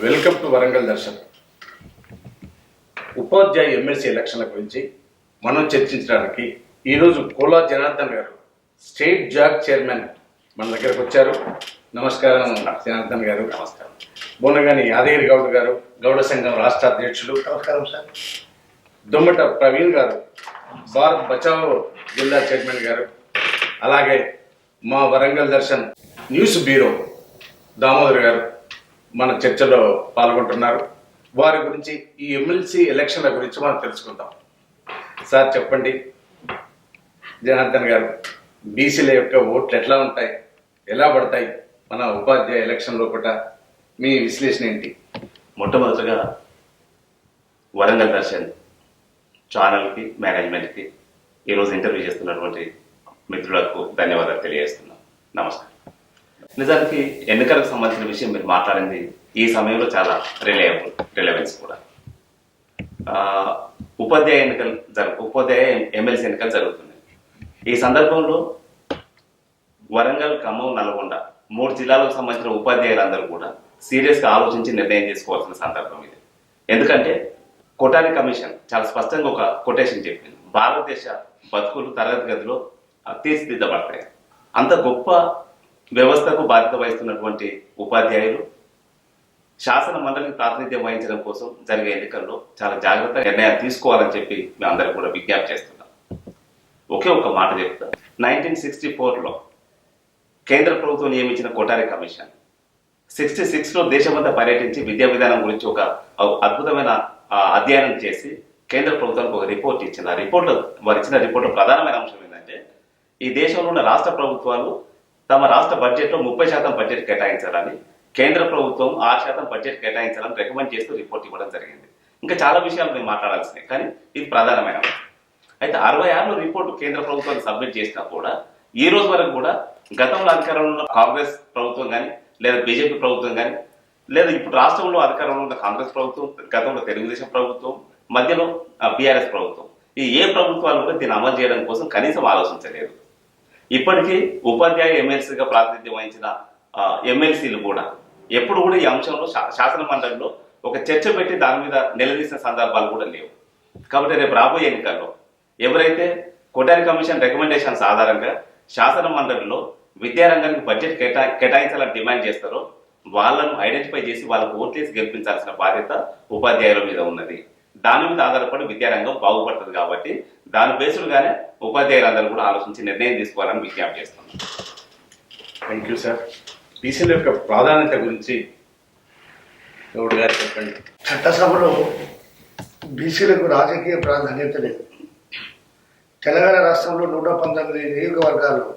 Welcome to Warangal Darshan. Upadhyaya MLC ఎలక్షన్ల గురించి మనం చర్చించడానికి ఈరోజు కోలా జనార్దన్ గారు స్టేట్ జాగ్ చైర్మన్ మన దగ్గరకు వచ్చారు. నమస్కారం జనార్దన్ గారు. నమస్కారం. బోనగాని యాదగిరి గౌడ్ గారు గౌడ సంఘం రాష్ట్ర అధ్యక్షులు. నమస్కారం సార్. దొమ్మట ప్రవీణ్ గారు భారత్ బచావ్ జిల్లా చైర్మన్ గారు. అలాగే మా వరంగల్ దర్శన్ న్యూస్ బ్యూరో దామోదర్ గారు. మన చర్చలో పాల్గొంటున్నారు. వారి గురించి ఈ ఎమ్మెల్సీ ఎలక్షన్ల గురించి మనం తెలుసుకుందాం. సార్ చెప్పండి. జనార్దన్ గారు బీసీల యొక్క ఓట్లు ఎట్లా ఉంటాయి? ఎలా పడతాయి? మన ఉపాధ్యాయ ఎలక్షన్లో కూడా మీ విశ్లేషణ ఏంటి? మొట్టమొదటిగా వరంగల్ దర్శన్ ఛానల్కి మేనేజ్మెంట్కి ఈరోజు ఇంటర్వ్యూ చేస్తున్నటువంటి మిత్రులకు ధన్యవాదాలు తెలియజేస్తున్నాం. నమస్కారం. నిజానికి ఎన్నికలకు సంబంధించిన విషయం మీరు మాట్లాడింది ఈ సమయంలో చాలా రిలయబుల్ రిలవెన్స్ కూడా. ఉపాధ్యాయ ఎన్నికలు జరుగు ఉపాధ్యాయ ఎమ్మెల్సీ ఎన్నికలు జరుగుతున్నాయి. ఈ సందర్భంలో వరంగల్ ఖమ్మం నల్గొండ మూడు జిల్లాలకు సంబంధించిన ఉపాధ్యాయులందరూ కూడా సీరియస్గా ఆలోచించి నిర్ణయం తీసుకోవాల్సిన సందర్భం ఇది. ఎందుకంటే కొటారి కమిషన్ చాలా స్పష్టంగా ఒక కొటేషన్ చెప్పింది. భారతదేశ బతుకులు తరగతి గదిలో తీర్చిదిద్దబడతాయి. అంత గొప్ప వ్యవస్థకు బాధ్యత వహిస్తున్నటువంటి ఉపాధ్యాయులు శాసన మండలికి ప్రాతినిధ్యం వహించడం కోసం జరిగే ఎన్నికల్లో చాలా జాగ్రత్త నిర్ణయాలు తీసుకోవాలని చెప్పి మేము అందరం కూడా విజ్ఞప్తి చేస్తున్నాం. ఒకే ఒక మాట చెప్తా. నైన్టీన్ సిక్స్టీ ఫోర్లో కేంద్ర ప్రభుత్వం నియమించిన కొటారి కమిషన్ సిక్స్టీ సిక్స్లో దేశమంతా పర్యటించి విద్యా విధానం గురించి ఒక అద్భుతమైన అధ్యయనం చేసి కేంద్ర ప్రభుత్వానికి ఒక రిపోర్ట్ ఇచ్చింది. ఆ రిపోర్ట్ వారు ఇచ్చిన రిపోర్ట్ ప్రధానమైన అంశం ఏంటంటే ఈ దేశంలో ఉన్న రాష్ట్ర ప్రభుత్వాలు తమ రాష్ట్ర బడ్జెట్లో ముప్పై శాతం బడ్జెట్ కేటాయించాలని కేంద్ర ప్రభుత్వం ఆరు శాతం బడ్జెట్ కేటాయించాలని రికమెండ్ చేస్తూ రిపోర్ట్ ఇవ్వడం జరిగింది. ఇంకా చాలా విషయాలు మేము మాట్లాడాల్సినాయి కానీ ఇది ప్రధానమైన అయితే అరవై ఆరులో రిపోర్టు కేంద్ర ప్రభుత్వానికి సబ్మిట్ చేసినా కూడా ఈ రోజు వరకు కూడా గతంలో అధికారంలో ఉన్న కాంగ్రెస్ ప్రభుత్వం కానీ లేదా బీజేపీ ప్రభుత్వం కానీ లేదా ఇప్పుడు రాష్ట్రంలో అధికారంలో ఉన్న కాంగ్రెస్ ప్రభుత్వం గతంలో తెలుగుదేశం ప్రభుత్వం మధ్యలో బీఆర్ఎస్ ప్రభుత్వం ఈ ఏ ప్రభుత్వాలు కూడా దీన్ని అమలు చేయడం కోసం కనీసం ఆలోచించలేదు. ఇప్పటికీ ఉపాధ్యాయ ఎమ్మెల్సీగా ప్రాతినిధ్యం వహించిన ఎమ్మెల్సీలు కూడా ఎప్పుడు కూడా ఈ అంశంలో శా- శాసన మండలిలో ఒక చర్చ పెట్టి దాని మీద నిలదీసిన సందర్భాలు కూడా లేవు. కాబట్టి రేపు రాబోయే ఎన్నికల్లో ఎవరైతే కొటారి కమిషన్ రికమెండేషన్స్ ఆధారంగా శాసన మండలిలో విద్యారంగానికి బడ్జెట్ కేటా కేటాయించాలని డిమాండ్ చేస్తారో వాళ్ళను ఐడెంటిఫై చేసి వాళ్ళకు ఓట్లేసి గెలిపించాల్సిన బాధ్యత ఉపాధ్యాయుల మీద ఉన్నది. దాని మీద ఆధారపడి విద్యారంగం బాగుపడుతుంది కాబట్టి దాని బేసుడుగానే ఉపాధ్యాయులందరూ కూడా ఆలోచించి నిర్ణయం తీసుకోవాలని విజ్ఞప్తి చేస్తున్నాం. థ్యాంక్ యూ సార్ బీసీల యొక్క ప్రాధాన్యత గురించి గౌడ్ గారు చెప్పండి. చట్టసభలో బీసీలకు రాజకీయ ప్రాధాన్యత లేదు. తెలంగాణ రాష్ట్రంలో నూట పంతొమ్మిది నియోజకవర్గాల్లో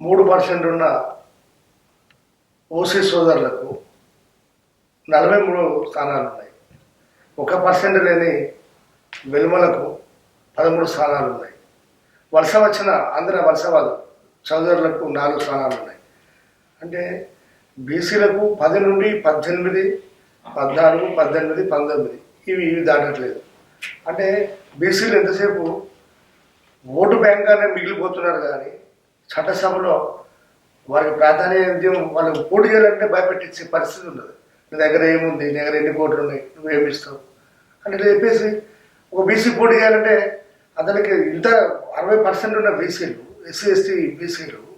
మూడు పర్సెంట్ ఉన్న ఓసీ సోదరులకు నలభై మూడు స్థానాలు ఉన్నాయి ఒక పర్సెంట్ లేని వెలుమలకు పదమూడు స్థానాలు ఉన్నాయి. వలస వచ్చిన ఆంధ్ర వలసవాదు చౌదరులకు నాలుగు స్థానాలు ఉన్నాయి. అంటే బీసీలకు పది నుండి పద్దెనిమిది పద్నాలుగు పద్దెనిమిది పంతొమ్మిది. ఇవి ఇవి దాటట్లేదు. అంటే బీసీలు ఎంతసేపు ఓటు బ్యాంక్గానే మిగిలిపోతున్నారు కానీ చట్టసభలో వారికి ప్రాధాన్యత వాళ్ళకి పోటీ చేయాలంటే భయపెట్టించే పరిస్థితి ఉండదు. నీ దగ్గర ఏముంది? నీ దగ్గర ఎన్ని కోట్లు ఉన్నాయి? నువ్వేమి ఇస్తావు? అని చెప్పేసి ఒక బీసీ పోటీ చేయాలంటే అతనికి ఇంత అరవై పర్సెంట్ ఉన్న బీసీలు ఎస్సీ ఎస్టీ బీసీలు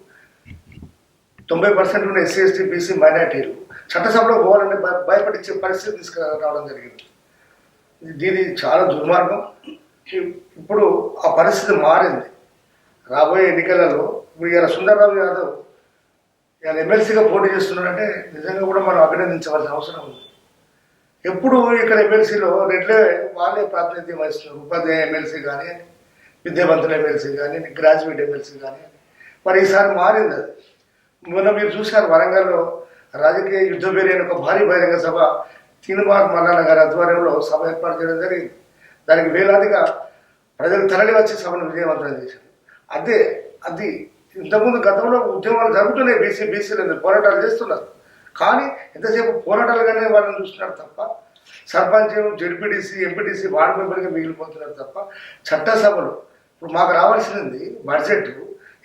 తొంభై పర్సెంట్ ఉన్న ఎస్సీ ఎస్టీ బీసీ మైనార్టీలు చట్టసభలో పోవాలంటే భయ- భయపడించే పరిస్థితి తీసుకురావడం జరిగింది. దీని చాలా దుర్మార్గం. ఇప్పుడు ఆ పరిస్థితి మారింది. రాబోయే ఎన్నికలలో ఇప్పుడు ఇలా సుందరరావు యాదవ్ ఇలా ఎమ్మెల్సీగా పోటీ చేస్తున్నాడంటే నిజంగా కూడా మనం అభినందించవలసిన అవసరం ఉంది. ఎప్పుడు ఇక్కడ ఎమ్మెల్సీలో రెడ్లే వాళ్ళే ప్రాతినిధ్యం వహిస్తున్నారు. ఉపాధ్యాయ ఎమ్మెల్సీ కానీ విద్యావంతుల ఎమ్మెల్సీ కానీ గ్రాడ్యుయేట్ ఎమ్మెల్సీ కానీ మరి ఈసారి మారింది అది. మొన్న మీరు చూశారు వరంగల్లో రాజకీయ యుద్ధ పేరైన ఒక భారీ బహిరంగ సభ తినుమార్ మల్లన్న గారి ఆధ్వర్యంలో సభ ఏర్పాటు చేయడం జరిగింది. దానికి వేలాదిగా ప్రజలు తరలి వచ్చి సభను విజయవంతం చేశారు. అదే అది ఇంతకుముందు గతంలో ఉద్యమాలు జరుగుతున్నాయి. బీసీ బీసీలు పోరాటాలు చేస్తున్నారు. కానీ ఎంతసేపు పోరాటాలుగానే వాళ్ళని చూస్తున్నారు తప్ప సర్పంచ్ జడ్పీటీసీ ఎంపీటీసీ వార్డు మెంబర్గా మిగిలిపోతున్నారు తప్ప చట్టసభలు. ఇప్పుడు మాకు రావాల్సింది బడ్జెట్.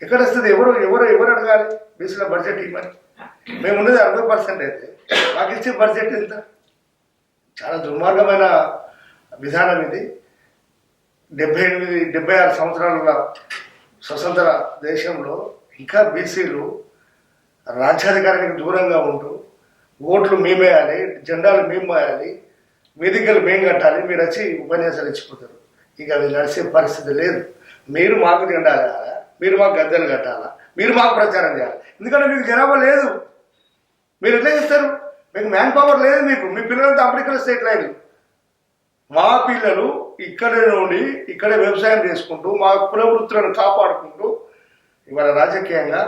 ఎక్కడ వస్తుంది? ఎవరు ఎవరు ఎవరు అడగాలి? బీసీల బడ్జెట్ ఇవ్వమని మేము ఉన్నది అరవై పర్సెంట్ అయితే. మాకు ఇచ్చే బడ్జెట్ ఎంత? చాలా దుర్మార్గమైన విధానం ఇది. డెబ్బై ఎనిమిది డెబ్బై ఆరు సంవత్సరాల స్వతంత్ర దేశంలో ఇంకా బీసీలు రాజ్యాధికారానికి దూరంగా ఉంటూ ఓట్లు మేమేయాలి జెండాలు మేము వేయాలి వేదికలు మేము కట్టాలి మీరు వచ్చి ఉపన్యాసాలు ఇచ్చిపోతారు. ఇక అది నడిచే పరిస్థితి లేదు. మీరు మాకు జెండాలు మీరు మాకు గద్దెలు కట్టాలా? మీరు మాకు ప్రచారం చేయాలి? ఎందుకంటే మీకు జనాభా లేదు. మీరు ఎట్లా చేస్తారు? మీకు మ్యాన్ పవర్ లేదు మీకు. మీ పిల్లలంతా అమెరికాలో స్టేట్ లైన్. మా పిల్లలు ఇక్కడే ఉండి ఇక్కడే వ్యవసాయం చేసుకుంటూ మా కులవృత్తులను కాపాడుకుంటూ ఇవాళ రాజకీయంగా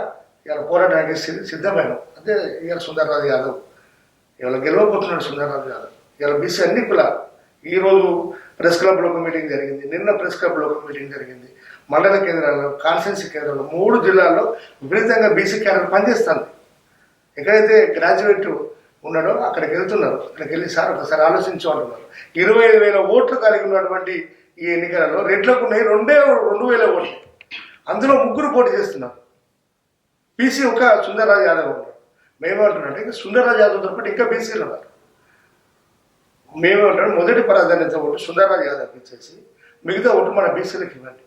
ఇవాళ పోరాటానికి సిద్ధమైన. అదే ఇవాళ సుందర్రాజు యాదవ్. ఇవాళ గెలవబోతున్నాడు సుందరరాజు యాదవ్ ఇవాళ బీసీ అన్ని కులాలు ఈరోజు ప్రెస్ క్లబ్లో ఒక మీటింగ్ జరిగింది. నిన్న ప్రెస్ క్లబ్లో ఒక మీటింగ్ జరిగింది. మండల కేంద్రాల్లో కాన్స్టెన్సీ కేంద్రాల్లో మూడు జిల్లాల్లో విపరీతంగా బీసీ క్యాడర్ పనిచేస్తుంది. ఎక్కడైతే గ్రాడ్యుయేట్ ఉన్నాడో అక్కడికి వెళ్తున్నారు. అక్కడికి వెళ్ళి సార్ ఒకసారి ఆలోచించు ఇరవై ఐదు వేల ఓట్లు కలిగి ఉన్నటువంటి ఈ ఎన్నికలలో రెట్లకు ఉన్నాయి రెండే రెండు వేల ఓట్లు. అందులో ముగ్గురు పోటీ చేస్తున్నారు. బీసీ ఒక సుందరరాజు యాదవ్ ఉన్నారు మేమేమంటున్నాం ఇంకా సుందరరాజు యాదవ్తో పాటు ఇంకా బీసీలు ఉన్నారు. మేమేమంటాం మొదటి ప్రాధాన్యత ఓటు సుందరరాజ్ యాదవ్ ఇచ్చేసి మిగతా ఓటు మన బీసీలకు ఇవ్వండి.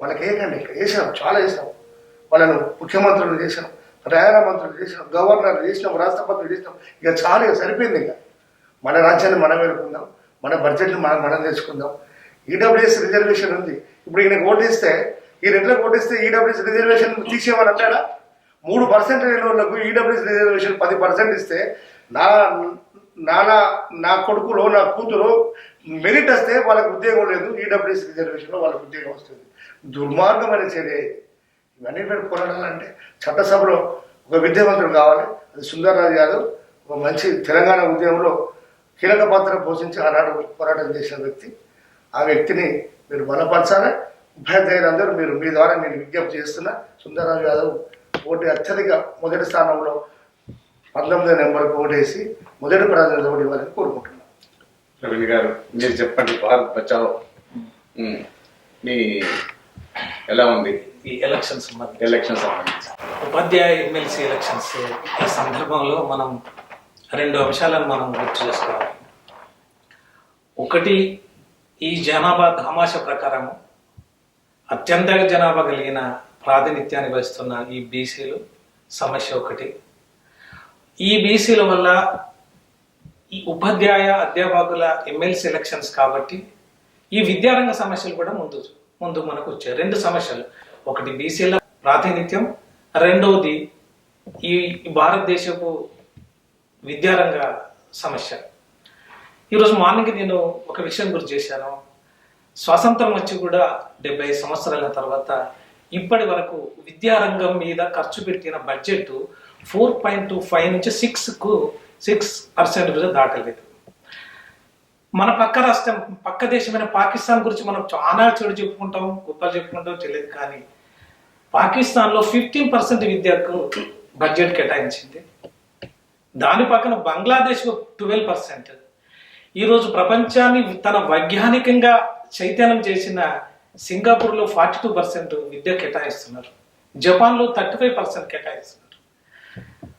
వాళ్ళకి ఏకండి ఇంకా వేసాం చాలా వేసాం వాళ్ళను ముఖ్యమంత్రులు చేసాం ప్రయాణ మంత్రులు చేసినాం గవర్నర్ చేసినాం రాష్ట్రపతులు చేసినాం. ఇక చాలా ఇక సరిపోయింది ఇక. మన రాజ్యాన్ని మనం వెళ్ళుకుందాం మన బడ్జెట్ని మనం మనం తెచ్చుకుందాం. ఈడబ్ల్యూఎస్ రిజర్వేషన్ ఉంది. ఇప్పుడు ఈయనకు ఓటేస్తే ఈ రెంట్లకు ఓటేస్తే ఈడబ్ల్యూఎస్ రిజర్వేషన్ తీసేవాళ్ళు అంటాడా? మూడు పర్సెంట్ లేని వాళ్ళకు ఈడబ్ల్యూఎస్ రిజర్వేషన్ పది పర్సెంట్ ఇస్తే నా నానా నా కొడుకులో నా కూతురు మెరిట్ వస్తే వాళ్ళకి ఉద్యోగం లేదు ఈడబ్ల్యూఎస్ రిజర్వేషన్లో వాళ్ళకి ఉద్యోగం వస్తుంది. దుర్మార్గమైన చర్య ఇవన్నీ మీరు కొనడాలంటే చట్టసభలో ఒక విద్యావంతుడు కావాలి అది సుందర్రాజు యాదవ్ ఒక మంచి తెలంగాణ ఉద్యమంలో కీలక పాత్ర పోషించి ఆనాడు పోరాటం చేసిన వ్యక్తి. ఆ వ్యక్తిని మీరు బలపరచాలి. ఉపాధ్యాయులందరూ మీరు మీ ద్వారా నేను విజ్ఞప్తి చేస్తున్నా సుందర్రాజు యాదవ్ ఓటు అత్యధిక మొదటి స్థానంలో పంతొమ్మిదో నెంబర్కి ఓటేసి మొదటి ప్రాధాన్యత ఓటు ఇవ్వాలని కోరుకుంటున్నాను. ప్రవీణ్ గారు మీరు చెప్పండి భారత్ బచావ్. మీ ఎలా ఉంది? ఈ ఎలక్షన్స్ సంబంధించి. ఎలక్షన్ సంబంధించి. ఉపాధ్యాయ ఎమ్మెల్సీ ఎలక్షన్స్ ఈ సందర్భంలో మనం రెండు అంశాలను మనం గుర్తు చేసుకోవాలి. ఒకటి ఈ జనాభా దామాష ప్రకారం అత్యంత జనాభా కలిగిన ప్రాతినిధ్యాన్ని వహిస్తున్న ఈ బీసీలు సమస్య ఒకటి. ఈ బీసీల వల్ల ఈ ఉపాధ్యాయ అధ్యాపకుల ఎమ్మెల్సీ ఎలక్షన్స్ కాబట్టి ఈ విద్యారంగ సమస్యలు కూడా ముందు ముందు మనకు వచ్చాయి. రెండు సమస్యలు. ఒకటి బీసీల ప్రాతినిధ్యం. రెండవది ఈ భారతదేశపు విద్యారంగ సమస్య. ఈరోజు మార్నింగ్ నేను ఒక విషయం గురించి చేశాను. స్వాతంత్రం వచ్చి కూడా డెబ్బై సంవత్సరాల తర్వాత ఇప్పటి వరకు విద్యారంగం మీద ఖర్చు పెట్టిన budget four point two five నుంచి సిక్స్కు సిక్స్ పర్సెంట్ కూడా దాటలేదు. మన పక్క రాష్ట్రం పక్క దేశమైన పాకిస్తాన్ గురించి మనం చాలా చెడు చెప్పుకుంటాం గొప్పలు చెప్పుకుంటాం తెలియదు కానీ పాకిస్తాన్లో ఫిఫ్టీన్ పర్సెంట్ విద్యకు బడ్జెట్ కేటాయించింది. దాని పక్కన బంగ్లాదేశ్ ట్వెల్వ్ పర్సెంట్. ఈరోజు ప్రపంచాన్ని తన వైజ్ఞానికంగా చైతన్యం చేసిన సింగపూర్లో ఫార్టీ టూ పర్సెంట్ విద్య కేటాయిస్తున్నారు. జపాన్లో థర్టీ ఫైవ్ పర్సెంట్ కేటాయిస్తున్నారు.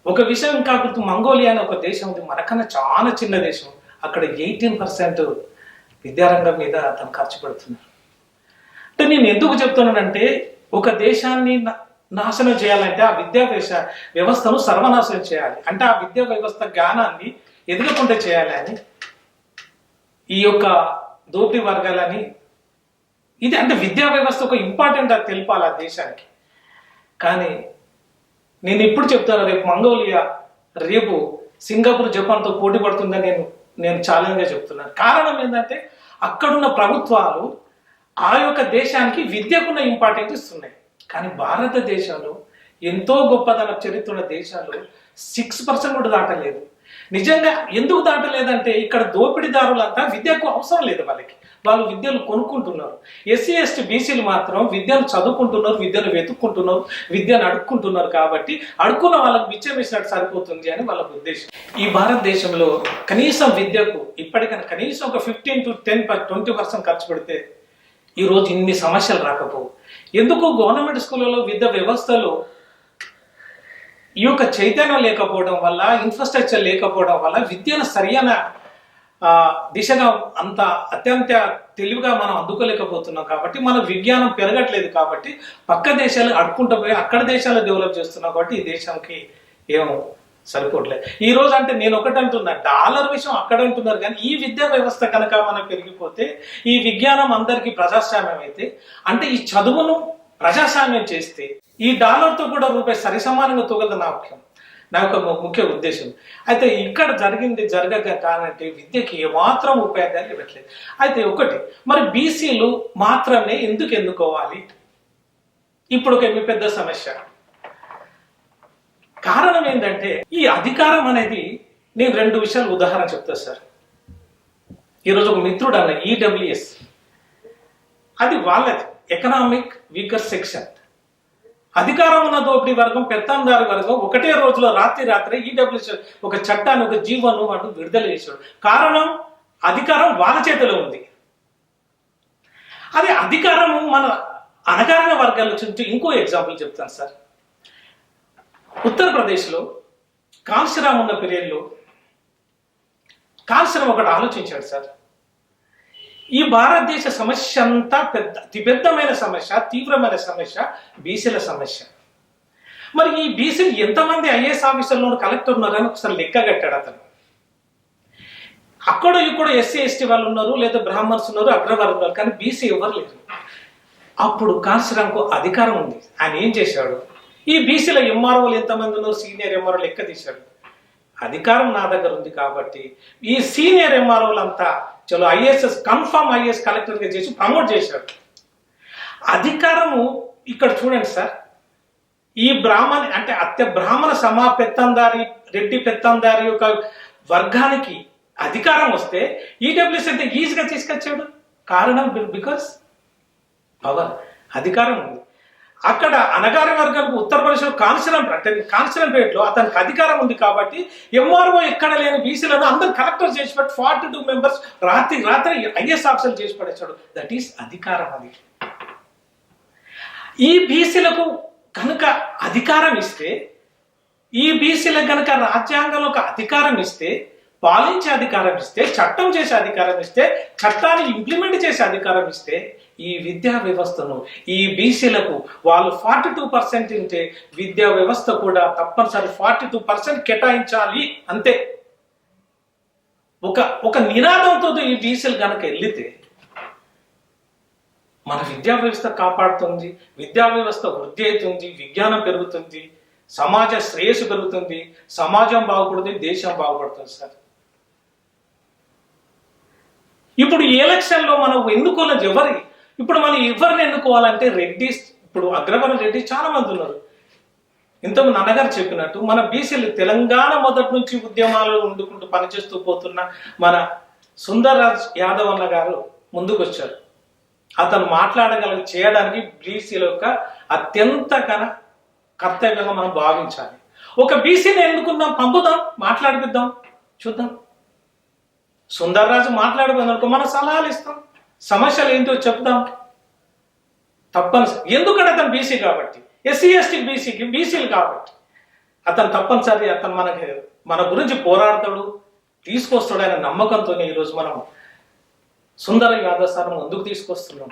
ఒక విషయం ఇంకా మంగోలియా అనే ఒక దేశం ఉంది. మనకన్నా చాలా చిన్న దేశం. అక్కడ ఎయిటీన్ పర్సెంట్ విద్యారంగం మీద తను ఖర్చు పెడుతున్నారు. అంటే నేను ఎందుకు చెప్తున్నానంటే ఒక దేశాన్ని నా- నాశనం చేయాలంటే ఆ విద్యా వ్యవస్థను సర్వనాశనం చేయాలి. అంటే ఆ విద్యా వ్యవస్థ జ్ఞానాన్ని ఎదుర్కొంటే చేయాలి అని ఈ యొక్క దోపిడీ వర్గాలని ఇది అంటే విద్యా వ్యవస్థ ఒక ఇంపార్టెంట్ అది తెలిపాలి ఆ దేశానికి. కానీ నేను ఇప్పుడు చెప్తాను రేపు మంగోలియా రేపు సింగపూర్ జపాన్తో పోటీ పడుతుందని నేను నేను ఛాలెంజ్గా చెప్తున్నాను. కారణం ఏంటంటే అక్కడున్న ప్రభుత్వాలు ఆ యొక్క దేశానికి విద్యకున్న ఇంపార్టెన్స్ ఇస్తున్నాయి. కానీ భారతదేశంలో ఎంతో గొప్పదన చరిత్ర ఉన్న దేశాలు సిక్స్ పర్సెంట్ కూడా దాటలేదు. నిజంగా ఎందుకు దాటలేదంటే ఇక్కడ దోపిడీదారులంతా విద్యకు అవసరం లేదు వాళ్ళకి. వాళ్ళు విద్యను కొనుక్కుంటున్నారు. ఎస్సీ ఎస్టీ బీసీలు మాత్రం విద్యను చదువుకుంటున్నారు విద్యను వెతుక్కుంటున్నారు విద్యను అడుక్కుంటున్నారు కాబట్టి అడుక్కున్న వాళ్ళకి బిచ్చం వేసినట్టు సరిపోతుంది అని వాళ్ళ ఉద్దేశం. ఈ భారతదేశంలో కనీసం విద్యకు ఇప్పటికైనా కనీసం ఒక fifteen to ten twenty percent ఖర్చు పెడితే ఈ రోజు ఇన్ని సమస్యలు రాకపోవు. ఎందుకు గవర్నమెంట్ స్కూళ్ళలో విద్య వ్యవస్థలో ఈ యొక్క చైతన్యం లేకపోవడం వల్ల ఇన్ఫ్రాస్ట్రక్చర్ లేకపోవడం వల్ల విద్యను సరియైన దిశగా అంత అత్యంత తెలివిగా మనం అందుకోలేకపోతున్నాం కాబట్టి మన విజ్ఞానం పెరగట్లేదు కాబట్టి పక్క దేశాలు అడుక్కుంటూ పోయి అక్కడ దేశాలు డెవలప్ చేస్తున్నాం కాబట్టి ఈ దేశానికి ఏం సరిపోవట్లేదు ఈ రోజు అంటే నేను ఒకటి అంటున్నా డాలర్ విషయం అక్కడ అంటున్నారు కానీ ఈ విద్యా వ్యవస్థ కనుక మనం పెరిగిపోతే ఈ విజ్ఞానం అందరికీ ప్రజాస్వామ్యం అయితే అంటే ఈ చదువును ప్రజాస్వామ్యం చేస్తే ఈ డాలర్తో కూడా రూపాయి సరిసమానంగా తూగదు నా ముఖ్యం. నా యొక్క ముఖ్య ఉద్దేశం. అయితే ఇక్కడ జరిగింది జరగక కానంటే విద్యకి ఏమాత్రం ఉపయోగాలు ఇవ్వట్లేదు. అయితే ఒకటి మరి బీసీలు మాత్రమే ఎందుకు ఎన్నుకోవాలి? ఇప్పుడు ఒక పెద్ద సమస్య. కారణం ఏంటంటే ఈ అధికారం అనేది నేను రెండు విషయాలు ఉదాహరణ చెప్తా సార్. ఈరోజు ఒక మిత్రుడు అన్న ఈడబ్ల్యూఎస్ అది వాళ్ళది ఎకనామిక్ వీకర్ సెక్షన్ అధికారం ఉన్న దోపిడీ వర్గం పెత్తాందారి వర్గం ఒకటే రోజులో రాత్రి రాత్రి ఈడబ్ల్యూఎస్ ఒక చట్టాన్ని ఒక జీవోను వాడు విడుదల చేశాడు కారణం అధికారం వాళ్ళ చేతిలో ఉంది. అది అధికారము మన అనగారిన వర్గాల నుంచి ఇంకో ఎగ్జాంపుల్ చెప్తాను సార్. ఉత్తరప్రదేశ్లో కాంశీరామ్ ఉన్న పీరియడ్లో కాంశీరామ్ ఒకటి ఆలోచించాడు సార్. ఈ భారతదేశ సమస్య అంతా పెద్ద అతిపెద్దమైన సమస్య తీవ్రమైన సమస్య బీసీల సమస్య. మరి ఈ బీసీలు ఎంతమంది ఐఏఎస్ ఆఫీసర్లు కలెక్టర్ ఉన్నారని ఒకసారి లెక్క కట్టాడు అతను. అక్కడ ఇక్కడ ఎస్సీ ఎస్టీ వాళ్ళు ఉన్నారు లేదా బ్రాహ్మణ్స్ ఉన్నారు అగ్రవర్గాలు కానీ బీసీ ఎవరు లేరు. అప్పుడు కాన్సరాంకు అధికారం ఉంది. ఆయన ఏం చేశాడు? ఈ బీసీల ఎంఆర్ఓలు ఎంతమంది ఉన్నారు? సీనియర్ ఎంఆర్ఓ లెక్క తీశాడు. అధికారం నా దగ్గర ఉంది కాబట్టి ఈ సీనియర్ ఎంఆర్ఓలంతా చలో ఐఏఎస్ఎస్ కన్ఫర్మ్ ఐఏఎస్ కలెక్టర్గా చేసి ప్రమోట్ చేశాడు అధికారము ఇక్కడ చూడండి సార్. ఈ బ్రాహ్మణ అంటే అత్య బ్రాహ్మణ సమా పెత్తందారి రెడ్డి పెత్తందారి యొక్క వర్గానికి అధికారం వస్తే ఈడబ్ల్యూఎస్ అంటే ఈజీగా తీసుకొచ్చాడు. కారణం బికాస్ పవర్ అధికారం ఉంది. అక్కడ అనగారి వర్గాలకు ఉత్తరప్రదేశ్లో కాన్సలం అంటే అతనికి అధికారం ఉంది కాబట్టి ఎంఆర్ఓ ఎక్కడ లేని బీసీలను అందరు కలెక్టర్ చేసి పెట్టి ఫార్టీ టూ మెంబర్స్ రాత్రి రాత్రి ఐఎస్ ఆఫీసర్లు చేసి పడేశాడు. దట్ ఈస్ అధికారం అది. ఈ బీసీలకు కనుక అధికారం ఇస్తే ఈ బీసీలకు కనుక రాజ్యాంగంలో ఒక అధికారం ఇస్తే పాలించే అధికారం ఇస్తే చట్టం చేసే అధికారం ఇస్తే చట్టాన్ని ఇంప్లిమెంట్ చేసే అధికారం ఇస్తే ఈ విద్యా వ్యవస్థను ఈ బీసీలకు వాళ్ళు ఫార్టీ టూ పర్సెంట్ ఉంటే విద్యా వ్యవస్థ కూడా తప్పనిసరి ఫార్టీ టూ పర్సెంట్ కేటాయించాలి అంతే. ఒక ఒక నినాదంతో ఈ బీసీలు కనుక వెళ్ళితే మన విద్యా వ్యవస్థ కాపాడుతుంది విద్యా వ్యవస్థ వృద్ధి అవుతుంది విజ్ఞానం పెరుగుతుంది సమాజ శ్రేయస్సు పెరుగుతుంది సమాజం బాగుపడుతుంది దేశం బాగుపడుతుంది సార్. ఇప్పుడు ఈ ఎలక్షన్లో మనం ఎన్నుకోలేదు ఎవరి ఇప్పుడు మనం ఎవరిని ఎన్నుకోవాలంటే రెడ్డి ఇప్పుడు అగ్రవర్ణ రెడ్డి చాలా మంది ఉన్నారు. ఇంతకు నాన్నగారు చెప్పినట్టు మన బీసీలు తెలంగాణ మొదటి నుంచి ఉద్యమాలు వండుకుంటూ పనిచేస్తూ పోతున్న మన సుందర్రాజ్ యాదవ్ అన్న గారు ముందుకు వచ్చారు అతను మాట్లాడగల చేయడానికి బీసీల యొక్క అత్యంత కన కర్తవ్యంగా మనం భావించాలి. ఒక బీసీని ఎన్నుకుందాం పంపుదాం మాట్లాడిపిద్దాం చూద్దాం. సుందర్రాజు మాట్లాడిపోయిననుకో మనం సలహాలు ఇస్తాం. సమస్యలు ఏంటో చెప్దాం. తప్పనిసరి ఎందుకంటే అతను బీసీ కాబట్టి. ఎస్సీ ఎస్టీ బీసీకి బీసీలు కాబట్టి. అతను తప్పనిసరి అతను మనకి మన గురించి పోరాడతాడు తీసుకొస్తాడు అనే నమ్మకంతో ఈరోజు మనం సుందర యాదవ్ ఎందుకు ముందుకు తీసుకొస్తున్నాం.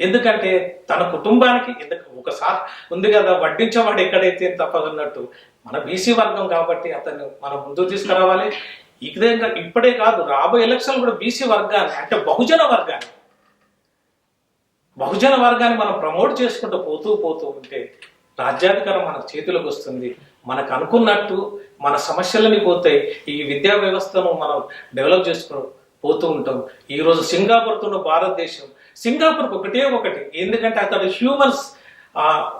ఎందుకంటే తన కుటుంబానికి ఎందుకు ఒకసారి ఉంది కదా వడ్డించేవాడు ఎక్కడైతే తప్పదన్నట్టు మన బీసీ వర్గం కాబట్టి అతన్ని మనం ముందుకు తీసుకురావాలి. ఇదే ఇప్పుడే కాదు రాబోయే ఎలక్షన్ కూడా బీసీ వర్గాన్ని అంటే బహుజన వర్గాన్ని బహుజన వర్గాన్ని మనం ప్రమోట్ చేసుకుంటూ పోతూ పోతూ ఉంటే రాజ్యాధికారం మన చేతిలోకి వస్తుంది. మనకు అనుకున్నట్టు మన సమస్యలని పోతాయి ఈ విద్యా వ్యవస్థను మనం డెవలప్ చేసుకుని పోతూ ఉంటాం. ఈరోజు సింగాపూర్తో ఉన్న భారతదేశం సింగాపూర్కి ఒకటే ఒకటి. ఎందుకంటే అక్కడ హ్యూమన్స్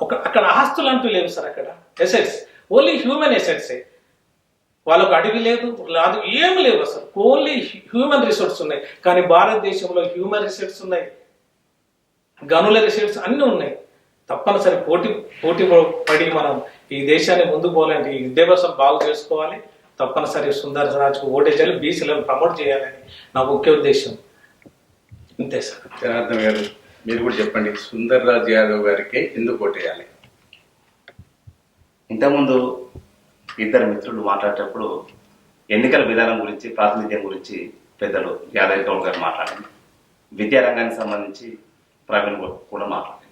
ఒక అక్కడ ఆస్తులు అంటూ లేవు సార్ అక్కడ. ఎసెట్స్ ఓన్లీ హ్యూమన్ ఎసెట్సే వాళ్ళకు అడవి లేదు లేదు ఏం లేవు అసలు. ఓన్లీ హ్యూమన్ రిసోర్స్ ఉన్నాయి. కానీ భారతదేశంలో హ్యూమన్ రిసోర్స్ ఉన్నాయి. గనుల రిసోర్స్ అన్నీ ఉన్నాయి. తప్పనిసరి పోటీ పోటీ పడి మనం ఈ దేశాన్ని ముందుకు పోవాలంటే ఈ విద్యాభ్యాసం బాగు చేసుకోవాలి. తప్పనిసరి సుందర రాజుకు ఓటేజాలి బీసీలను ప్రమోట్ చేయాలని నా ముఖ్య ఉద్దేశం. అంతే సార్. జనార్దన్ గారు మీరు కూడా చెప్పండి సుందర్ రాజ్ యాదవ్ గారికి ఎందుకు ఓటేయాలి? ఇంతకుముందు ఇద్దరు మిత్రులు మాట్లాడేటప్పుడు ఎన్నికల విధానం గురించి ప్రాతినిధ్యం గురించి పెద్దలు యాదవ్ గౌడ్ గారు మాట్లాడారు. విద్యారంగానికి సంబంధించి ప్రవీణ్ కూడా మాట్లాడింది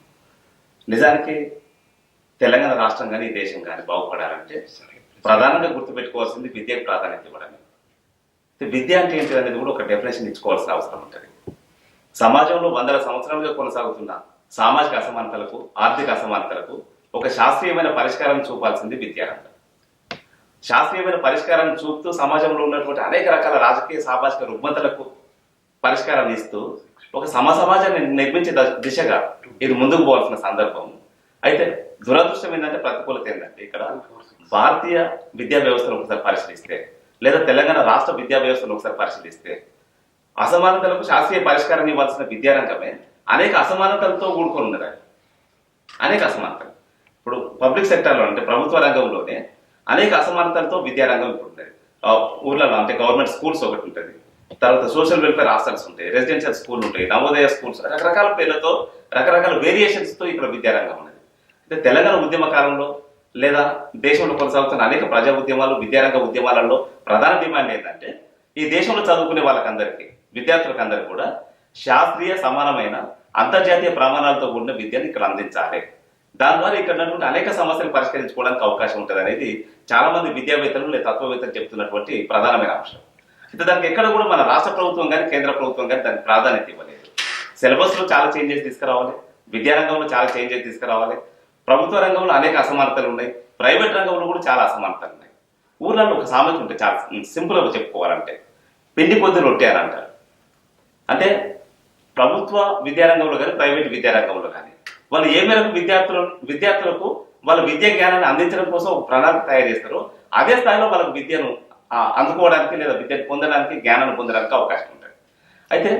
నిజానికి తెలంగాణ రాష్ట్రం కానీ ఈ దేశం కానీ బాగుపడాలంటే ప్రధానంగా గుర్తుపెట్టుకోవాల్సింది విద్యకు ప్రాధాన్యత ఇవ్వడమే. విద్య అంటే ఏంటి అనేది కూడా ఒక డెఫినేషన్ ఇచ్చుకోవాల్సిన అవసరం ఉంటుంది. సమాజంలో వందల సంవత్సరాలుగా కొనసాగుతున్న సామాజిక అసమానతలకు ఆర్థిక అసమానతలకు ఒక శాస్త్రీయమైన పరిష్కారం చూపాల్సింది విద్యారంగం. శాస్త్రీయమైన పరిష్కారాన్ని చూపుతూ సమాజంలో ఉన్నటువంటి అనేక రకాల రాజకీయ సామాజిక రుగ్మతలకు పరిష్కారాన్ని ఇస్తూ ఒక సమ సమాజాన్ని నిర్మించే దిశగా ఇది ముందుకు పోవాల్సిన సందర్భం. అయితే దురదృష్టం ఏంటంటే ప్రతికూలత ఏంటంటే ఇక్కడ భారతీయ విద్యా వ్యవస్థను ఒకసారి పరిశీలిస్తే లేదా తెలంగాణ రాష్ట్ర విద్యా వ్యవస్థను ఒకసారి పరిశీలిస్తే అసమానతలకు శాస్త్రీయ పరిష్కారం ఇవ్వాల్సిన విద్యారంగమే అనేక అసమానతలతో కూడుకొని ఉన్నది. అనేక అసమానతలు. ఇప్పుడు పబ్లిక్ సెక్టర్లో అంటే ప్రభుత్వ రంగంలోనే అనేక అసమానతలతో విద్యారంగం ఇప్పుడు ఉంటాయి ఊర్లలో అంటే గవర్నమెంట్ స్కూల్స్ ఒకటి ఉంటుంది తర్వాత సోషల్ వెల్ఫేర్ హాస్టల్స్ ఉంటాయి రెసిడెన్షియల్ స్కూల్ ఉంటాయి నవోదయ స్కూల్స్ రకరకాల పేర్లతో రకరకాల వేరియేషన్స్తో ఇక్కడ విద్యారంగం ఉన్నది. అంటే తెలంగాణ ఉద్యమ కాలంలో లేదా దేశంలో కొనసాగుతున్న అనేక ప్రజా ఉద్యమాలు విద్యారంగ ఉద్యమాలలో ప్రధాన డిమాండ్ ఏంటంటే ఈ దేశంలో చదువుకునే వాళ్ళకందరికీ విద్యార్థులకు అందరికీ కూడా శాస్త్రీయ సమానమైన అంతర్జాతీయ ప్రమాణాలతో కూడిన విద్యను ఇక్కడ అందించాలి. దాని ద్వారా ఇక్కడ ఉన్నటువంటి అనేక సమస్యలు పరిష్కరించుకోవడానికి అవకాశం ఉంటుంది అనేది చాలా మంది విద్యావేత్తలు లేదా తత్వవేత్తలు చెప్తున్నటువంటి ప్రధానమైన అంశం. అయితే దానికి ఎక్కడ కూడా మన రాష్ట్ర ప్రభుత్వం కానీ కేంద్ర ప్రభుత్వం కానీ దానికి ప్రాధాన్యత ఇవ్వలేదు. సిలబస్లో చాలా చేంజెస్ తీసుకురావాలి విద్యారంగంలో చాలా చేంజెస్ తీసుకురావాలి ప్రభుత్వ రంగంలో అనేక అసమానతలు ఉన్నాయి ప్రైవేట్ రంగంలో కూడా చాలా అసమానతలు ఉన్నాయి. ఊర్లలో ఒక సామెత ఉంటే చాలా సింపుల్గా చెప్పుకోవాలంటే పిండి కొద్ది రొట్టె అని అంటారు. అంటే ప్రభుత్వ విద్యారంగంలో కానీ ప్రైవేట్ విద్యారంగంలో కానీ వాళ్ళు ఏ మేరకు విద్యార్థులు విద్యార్థులకు వాళ్ళ విద్యా జ్ఞానాన్ని అందించడం కోసం ఒక ప్రణాళిక తయారు చేస్తారు అదే స్థాయిలో వాళ్ళకి విద్యను అందుకోవడానికి లేదా విద్యను పొందడానికి జ్ఞానాన్ని పొందడానికి అవకాశం ఉంటుంది. అయితే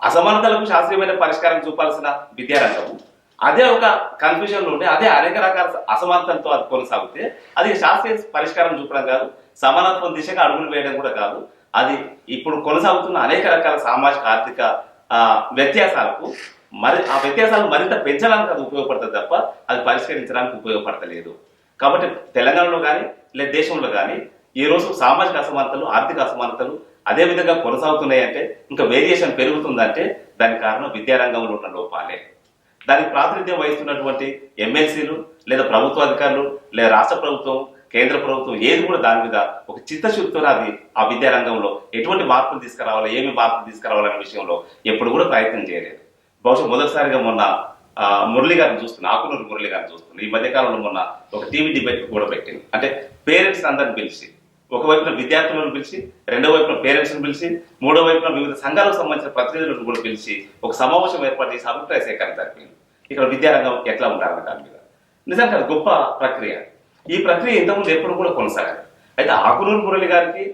అసమానతలకు శాస్త్రీయమైన పరిష్కారం చూపాల్సిన విద్యారంగం అదే ఒక కన్ఫ్యూజన్లో ఉండి అదే అనేక రకాల అసమానతలతో అది కొనసాగితే అది శాస్త్రీయ పరిష్కారం చూపడం కాదు సమానత్వం దిశగా అడుగులు వేయడం కూడా కాదు అది ఇప్పుడు కొనసాగుతున్న అనేక రకాల సామాజిక ఆర్థిక ఆ, వ్యత్యాసాలకు మరి ఆ వ్యత్యాసాలను మరింత పెంచడానికి అది ఉపయోగపడుతుంది తప్ప అది పరిష్కరించడానికి ఉపయోగపడతలేదు. కాబట్టి తెలంగాణలో కానీ లేదా దేశంలో కానీ ఈ రోజు సామాజిక అసమానతలు ఆర్థిక అసమానతలు అదే విధంగా కొనసాగుతున్నాయి అంటే ఇంకా వేరియేషన్ పెరుగుతుందంటే దానికి కారణం విద్యారంగంలో ఉన్న లోపాలే. దానికి ప్రాతినిధ్యం వహిస్తున్నటువంటి ఎమ్మెల్సీలు లేదా ప్రభుత్వ అధికారులు లేదా రాష్ట్ర ప్రభుత్వం కేంద్ర ప్రభుత్వం ఏది కూడా దాని మీద ఒక చిత్తశుద్ధితో అది ఆ విద్యారంగంలో ఎటువంటి మార్పులు తీసుకురావాలి ఏమి మార్పులు తీసుకురావాలనే విషయంలో ఎప్పుడు కూడా ప్రయత్నం చేయలేదు. బహుశా మొదటిసారిగా మొన్న మురళి గారిని చూస్తున్నా ఆకునూరు మురళి గారిని చూస్తున్నా ఈ మధ్యకాలంలో మొన్న ఒక టీవీ డిబేట్ కూడా పెట్టింది. అంటే పేరెంట్స్ అందరిని పిలిచి ఒకవైపున విద్యార్థులను పిలిచి రెండో వైపున పేరెంట్స్ పిలిచి మూడో వైపున వివిధ సంఘాలకు సంబంధించిన ప్రతినిధులను కూడా పిలిచి ఒక సమావేశం ఏర్పాటు చేసి అభిప్రాయ సేకరణ జరిపింది. ఇక్కడ విద్యారంగం ఎట్లా ఉండాలన్న దాని మీద. నిజంగా గొప్ప ప్రక్రియ. ఈ ప్రక్రియ ఇంతకుముందు ఎప్పుడు కూడా కొనసాగాలి అయితే ఆకునూరు మురళి గారికి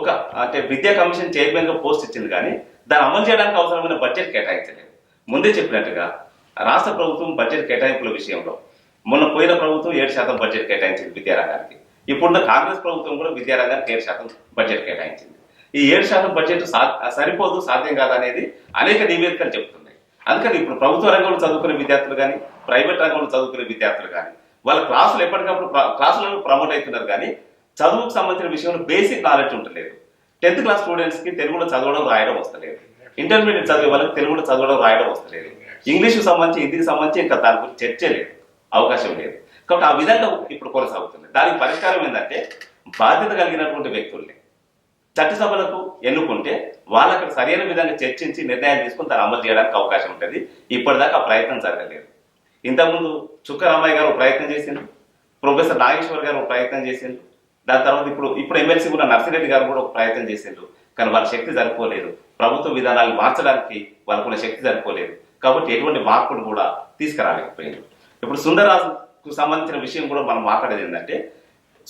ఒక అంటే విద్యా కమిషన్ చైర్మన్గా పోస్ట్ ఇచ్చింది కానీ దాన్ని అమలు చేయడానికి అవసరమైన బడ్జెట్ కేటాయించలేదు. ముందే చెప్పినట్టుగా రాష్ట్ర ప్రభుత్వం బడ్జెట్ కేటాయింపుల విషయంలో మొన్న పోయిన ప్రభుత్వం ఏడు శాతం బడ్జెట్ కేటాయించింది విద్యారంగానికి. ఇప్పుడున్న కాంగ్రెస్ ప్రభుత్వం కూడా విద్యారంగానికి ఏడు శాతం బడ్జెట్ కేటాయించింది. ఈ ఏడు శాతం బడ్జెట్ సరిపోదు సాధ్యం కాదనేది అనేక నివేదికలు చెబుతున్నాయి. అందుకని ఇప్పుడు ప్రభుత్వ రంగంలో చదువుకునే విద్యార్థులు కానీ ప్రైవేట్ రంగంలో చదువుకునే విద్యార్థులు కానీ వాళ్ళ క్లాసులు ఎప్పటికప్పుడు క్లాసులను ప్రమోట్ అవుతున్నారు కానీ చదువుకు సంబంధించిన విషయంలో బేసిక్ నాలెడ్జ్ ఉండలేదు టెన్త్ క్లాస్ స్టూడెంట్స్కి తెలుగులో చదవడం రాయడం వస్తలేదు. ఇంటర్మీడియట్ చదివే వాళ్ళకి తెలుగులో చదవడం రాయడం వస్తలేదు. ఇంగ్లీష్కి సంబంధించి హిందీకి సంబంధించి ఇంకా దాని గురించి చర్చే లేదు. అవకాశం లేదు. కాబట్టి ఆ విధంగా ఇప్పుడు కొనసాగుతుంది. దానికి పరిష్కారం ఏంటంటే బాధ్యత కలిగినటువంటి వ్యక్తుల్ని చట్టసభలకు ఎన్నుకుంటే వాళ్ళు అక్కడ సరైన విధంగా చర్చించి నిర్ణయాలు తీసుకుని దాన్ని అమలు చేయడానికి అవకాశం ఉంటుంది. ఇప్పటిదాకా ఆ ప్రయత్నం జరగలేదు. ఇంతకుముందు చుక్క రామయ్య గారు ఒక ప్రయత్నం చేసిండు ప్రొఫెసర్ నాగేశ్వర్ గారు ఒక ప్రయత్నం చేసిండు దాని తర్వాత ఇప్పుడు ఇప్పుడు ఎమ్మెల్సీ కూడా నర్సిరెడ్డి గారు కూడా ఒక ప్రయత్నం చేసిండ్రు కానీ వాళ్ళ శక్తి సరిపోలేదు. ప్రభుత్వ విధానాలు మార్చడానికి వాళ్ళకున్న శక్తి సరిపోలేదు. కాబట్టి ఎటువంటి మార్పులు కూడా తీసుకురాలేకపోయింది ఇప్పుడు సుందరరాజుకు సంబంధించిన విషయం కూడా మనం మాట్లాడేది ఏంటంటే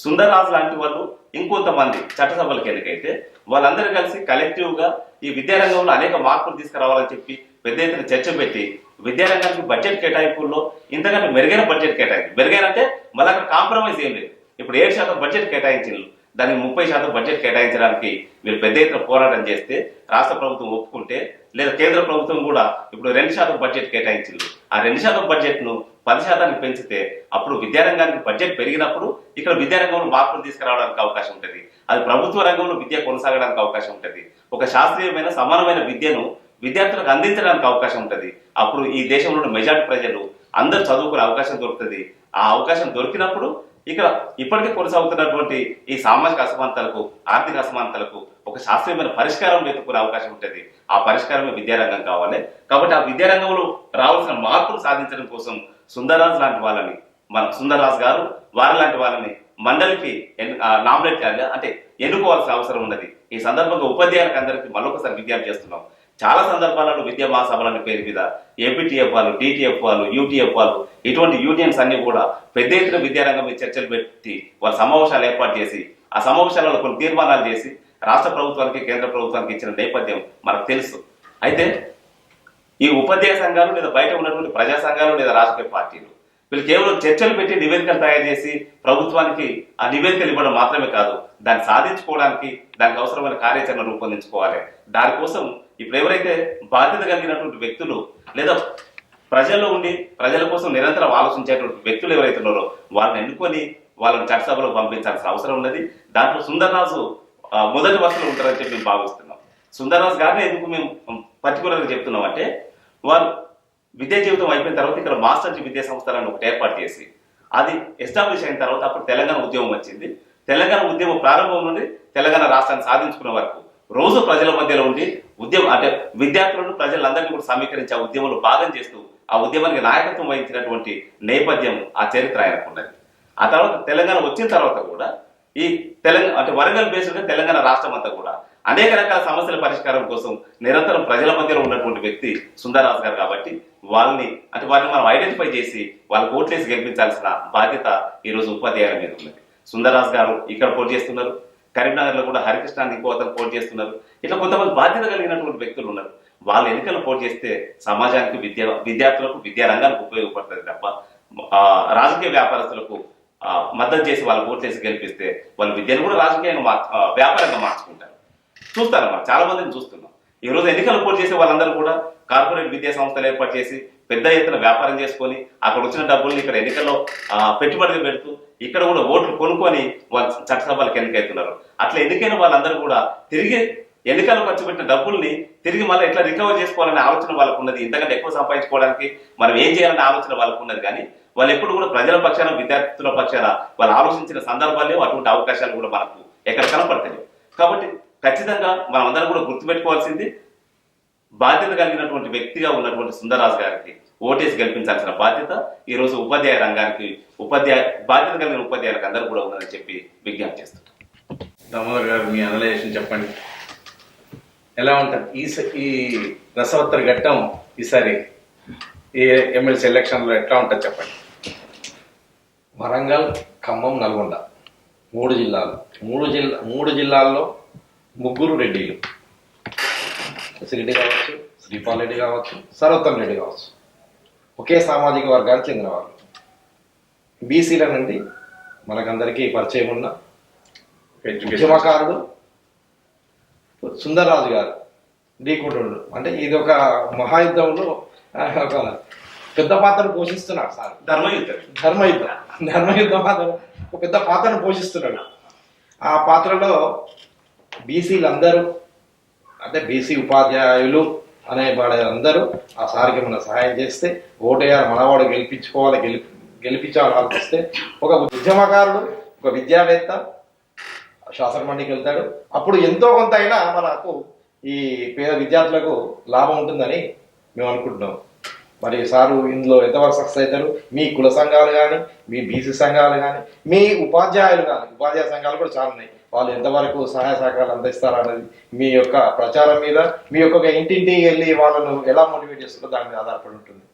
సుందరరాజు లాంటి వాళ్ళు ఇంకొంతమంది చట్టసభలకు ఎన్నికైతే వాళ్ళందరూ కలిసి కలెక్టివ్గా ఈ విద్యారంగంలో అనేక మార్పులు తీసుకురావాలని చెప్పి పెద్ద ఎత్తున చర్చ పెట్టి విద్యారంగానికి బడ్జెట్ కేటాయింపుల్లో ఇంతకంటే మెరుగైన బడ్జెట్ కేటాయింపు మెరుగైన అంటే మళ్ళీ అక్కడ కాంప్రమైజ్ ఏం లేదు. ఇప్పుడు ఏడు శాతం బడ్జెట్ కేటాయించిండ్రు. దానికి ముప్పై శాతం బడ్జెట్ కేటాయించడానికి మీరు పెద్ద ఎత్తున పోరాటం చేస్తే రాష్ట్ర ప్రభుత్వం ఒప్పుకుంటే లేదా కేంద్ర ప్రభుత్వం కూడా ఇప్పుడు రెండు శాతం బడ్జెట్ కేటాయించింది. ఆ రెండు శాతం బడ్జెట్ను పది శాతానికి పెంచితే అప్పుడు విద్యారంగానికి బడ్జెట్ పెరిగినప్పుడు ఇక్కడ విద్యారంగంలో మార్పులు తీసుకురావడానికి అవకాశం ఉంటుంది. అది ప్రభుత్వ రంగంలో విద్య కొనసాగడానికి అవకాశం ఉంటుంది. ఒక శాస్త్రీయమైన సమానమైన విద్యను విద్యార్థులకు అందించడానికి అవకాశం ఉంటుంది. అప్పుడు ఈ దేశంలో మెజార్టీ ప్రజలు అందరూ చదువుకునే అవకాశం దొరుకుతుంది. ఆ అవకాశం దొరికినప్పుడు ఇక్కడ ఇప్పటికే కొనసాగుతున్నటువంటి ఈ సామాజిక అసమానతలకు ఆర్థిక అసమానతలకు ఒక శాస్త్రీయమైన పరిష్కారం వెతుక్కునే అవకాశం ఉంటుంది. ఆ పరిష్కారమే విద్యారంగం కావాలి. కాబట్టి ఆ విద్యారంగంలో రావాల్సిన మార్పులు సాధించడం కోసం సుందరరాజు లాంటి వాళ్ళని మన సుందరరాజు గారు వారి లాంటి వాళ్ళని మండలికి నామినేట్ చేయాలి. అంటే ఎన్నుకోవాల్సిన అవసరం ఉన్నది. ఈ సందర్భంగా ఉపాధ్యాయులకు అందరికీ మరొకసారి విజ్ఞప్తి చేస్తున్నాం. చాలా సందర్భాలలో విద్యా మహాసభలను పేరు మీద ఏపీటీఎఫ్ వాళ్ళు డిటిఎఫ్ వాళ్ళు యూటీఎఫ్ వాళ్ళు ఇటువంటి యూనియన్స్ అన్ని కూడా పెద్ద ఎత్తున విద్యారంగం మీద చర్చలు పెట్టి వాళ్ళ సమావేశాలు ఏర్పాటు చేసి ఆ సమావేశాలలో కొన్ని తీర్మానాలు చేసి రాష్ట్ర ప్రభుత్వానికి కేంద్ర ప్రభుత్వానికి ఇచ్చిన నేపథ్యం మనకు తెలుసు. అయితే ఈ ఉపాధ్యాయ సంఘాలు లేదా బయట ఉన్నటువంటి ప్రజా సంఘాలు లేదా రాజకీయ పార్టీలు వీళ్ళు కేవలం చర్చలు పెట్టి నివేదికలు తయారు చేసి ప్రభుత్వానికి ఆ నివేదికలు ఇవ్వడం మాత్రమే కాదు దాన్ని సాధించుకోవడానికి దానికి అవసరమైన కార్యాచరణ రూపొందించుకోవాలి. దానికోసం ఇప్పుడు ఎవరైతే బాధ్యత కలిగినటువంటి వ్యక్తులు లేదా ప్రజల్లో ఉండి ప్రజల కోసం నిరంతరం ఆలోచించేటువంటి వ్యక్తులు ఎవరైతే ఉన్నారో వాళ్ళని ఎన్నుకొని వాళ్ళని చట్టసభలో పంపించాల్సిన అవసరం ఉన్నది. దాంట్లో సుందర్రాజు మొదటి వరుసలో ఉంటారని చెప్పి మేము భావిస్తున్నాం. సుందర్రాజు గారిని ఎందుకు మేము పర్టికులర్గా చెప్తున్నాం అంటే వారు విద్యా జీవితం అయిపోయిన తర్వాత ఇక్కడ మాస్టర్ విద్యా సంస్థలను ఒకటి ఏర్పాటు చేసి అది ఎస్టాబ్లిష్ అయిన తర్వాత అప్పుడు తెలంగాణ ఉద్యమం వచ్చింది. తెలంగాణ ఉద్యమం ప్రారంభం నుండి తెలంగాణ రాష్ట్రాన్ని సాధించుకునే వరకు రోజు ప్రజల మధ్యలో ఉండి ఉద్యమం అంటే విద్యార్థులను ప్రజలందరినీ కూడా సమీకరించి ఆ ఉద్యమంలో భాగం చేస్తూ ఆ ఉద్యమానికి నాయకత్వం వహించినటువంటి నేపథ్యం ఆ చరిత్ర ఆయనకున్నది. ఆ తర్వాత తెలంగాణ వచ్చిన తర్వాత కూడా ఈ తెలంగాణ అంటే వరంగల్ బేస్డ్గా తెలంగాణ రాష్ట్రం అంతా కూడా అనేక రకాల సమస్యల పరిష్కారం కోసం నిరంతరం ప్రజల మధ్యలో ఉన్నటువంటి వ్యక్తి సుందరరాజు గారు కాబట్టి వాళ్ళని అంటే వారిని మనం ఐడెంటిఫై చేసి వాళ్ళకి ఓట్లేసి గెలిపించాల్సిన బాధ్యత ఈ రోజు ఉపాధ్యాయుల మీద ఉన్నది. సుందరరాజు గారు ఇక్కడ పోటీ చేస్తున్నారు. కరీంనగర్లో కూడా హరికృష్ణ ఇంకో అతను పోటీ చేస్తున్నారు. ఇట్లా కొంతమంది బాధ్యత కలిగినటువంటి వ్యక్తులు ఉన్నారు. వాళ్ళు ఎన్నికలు పోటీ చేస్తే సమాజానికి విద్య విద్యార్థులకు విద్యా రంగానికి ఉపయోగపడుతుంది తప్ప ఆ, రాజకీయ వ్యాపారస్తులకు మద్దతు చేసి వాళ్ళు ఓటు చేసి గెలిపిస్తే వాళ్ళు విద్యను కూడా రాజకీయంగా మార్చు వ్యాపారంగా మార్చుకుంటారు. చూస్తారు మనం చాలా మందిని చూస్తున్నాం. ఈ రోజు ఎన్నికలు పోటీ చేసే వాళ్ళందరూ కూడా కార్పొరేట్ విద్యా సంస్థలు ఏర్పాటు చేసి పెద్ద ఎత్తున వ్యాపారం చేసుకొని అక్కడ వచ్చిన డబ్బుల్ని ఇక్కడ ఎన్నికల్లో ఆ, పెట్టుబడులు పెడుతూ ఇక్కడ కూడా ఓట్లు కొనుక్కొని వాళ్ళు చట్టసభలకు ఎన్నికైతున్నారు అట్లా ఎన్నికైన వాళ్ళందరూ కూడా తిరిగి ఎన్నికల్లో ఖర్చు పెట్టిన డబ్బుల్ని తిరిగి మళ్ళీ ఎట్లా రికవర్ చేసుకోవాలనే ఆలోచన వాళ్ళకు ఉన్నది ఇంతకంటే ఎక్కువ సంపాదించుకోవడానికి మనం ఏం చేయాలనే ఆలోచన వాళ్ళకు ఉన్నది కానీ వాళ్ళు ఎప్పుడు కూడా ప్రజల పక్షాన విద్యార్థుల పక్షాన వాళ్ళు ఆలోచించిన సందర్భాలు అటువంటి అవకాశాలు కూడా మనకు ఎక్కడ కనపడతాయి కాబట్టి ఖచ్చితంగా మనం అందరం కూడా గుర్తుపెట్టుకోవాల్సింది బాధ్యత కలిగినటువంటి వ్యక్తిగా ఉన్నటువంటి సుందరరాజు గారికి ఓటేసి గెలిపించాల్సిన బాధ్యత ఈ రోజు ఉపాధ్యాయ రంగానికి ఉపాధ్యాయ బాధ్యత కలిగిన ఉపాధ్యాయులకు అందరూ కూడా ఉందని చెప్పి విజ్ఞప్తి చేస్తున్నాం దామోదర్ గారు మీ అనలైజేషన్ చెప్పండి. ఎలా ఉంటుంది? ఈ స- ఈ రసవత్తర ఘట్టం ఈసారి ఈ ఎమ్మెల్సీ ఎలక్షన్లో ఎట్లా ఉంటుంది చెప్పండి? వరంగల్ ఖమ్మం నల్గొండ. మూడు జిల్లాలు. మూడు జిల్లా మూడు జిల్లాల్లో ముగ్గురు రెడ్డిలు. రెడ్డి కావచ్చు శ్రీపాల్ రెడ్డి కావచ్చు సర్వోత్తమ్ రెడ్డి కావచ్చు. ఒకే సామాజిక వర్గానికి చెందిన వాళ్ళు బీసీల నుండి మనకందరికీ పరిచయం ఉన్న ఉద్యమకారుడు సుందరరాజు గారు ఢీకుంటుండు అంటే ఇది ఒక మహాయుద్ధంలో ఒక పెద్ద పాత్రను పోషిస్తున్నాడు సార్. ధర్మయుద్ధం. ధర్మయుద్ధం. ధర్మయుద్ధ పాత్ర ఒక పెద్ద పాత్రను పోషిస్తున్నాడు. ఆ పాత్రలో బీసీలు అందరూ అంటే బీసీ ఉపాధ్యాయులు అనే వాడు అందరూ ఆ సార్కి మన సహాయం చేస్తే ఓటేయాలి మనవాడు గెలిపించుకోవాలి గెలిపి గెలిపించాలని ఆలోచిస్తే ఒక ఉద్యమకారుడు ఒక విద్యావేత్త శాసనమండలికి వెళ్తాడు. అప్పుడు ఎంతో కొంత అయినా మనకు ఈ పేద విద్యార్థులకు లాభం ఉంటుందని మేము అనుకుంటున్నాం. మరి సారు ఇందులో ఎంతవరకు సక్సెస్ అవుతారు? మీ కుల సంఘాలు కానీ మీ బీసీ సంఘాలు కానీ మీ ఉపాధ్యాయులు కానీ ఉపాధ్యాయ సంఘాలు కూడా చాలా ఉన్నాయి. వాళ్ళు ఎంతవరకు సహాయ సహకారాలు అందిస్తారు అనేది మీ యొక్క ప్రచారం మీద మీ యొక్క ఇంటింటికి వెళ్ళి వాళ్ళను ఎలా మోటివేట్ చేస్తారో దాని మీద ఆధారపడి ఉంటుంది.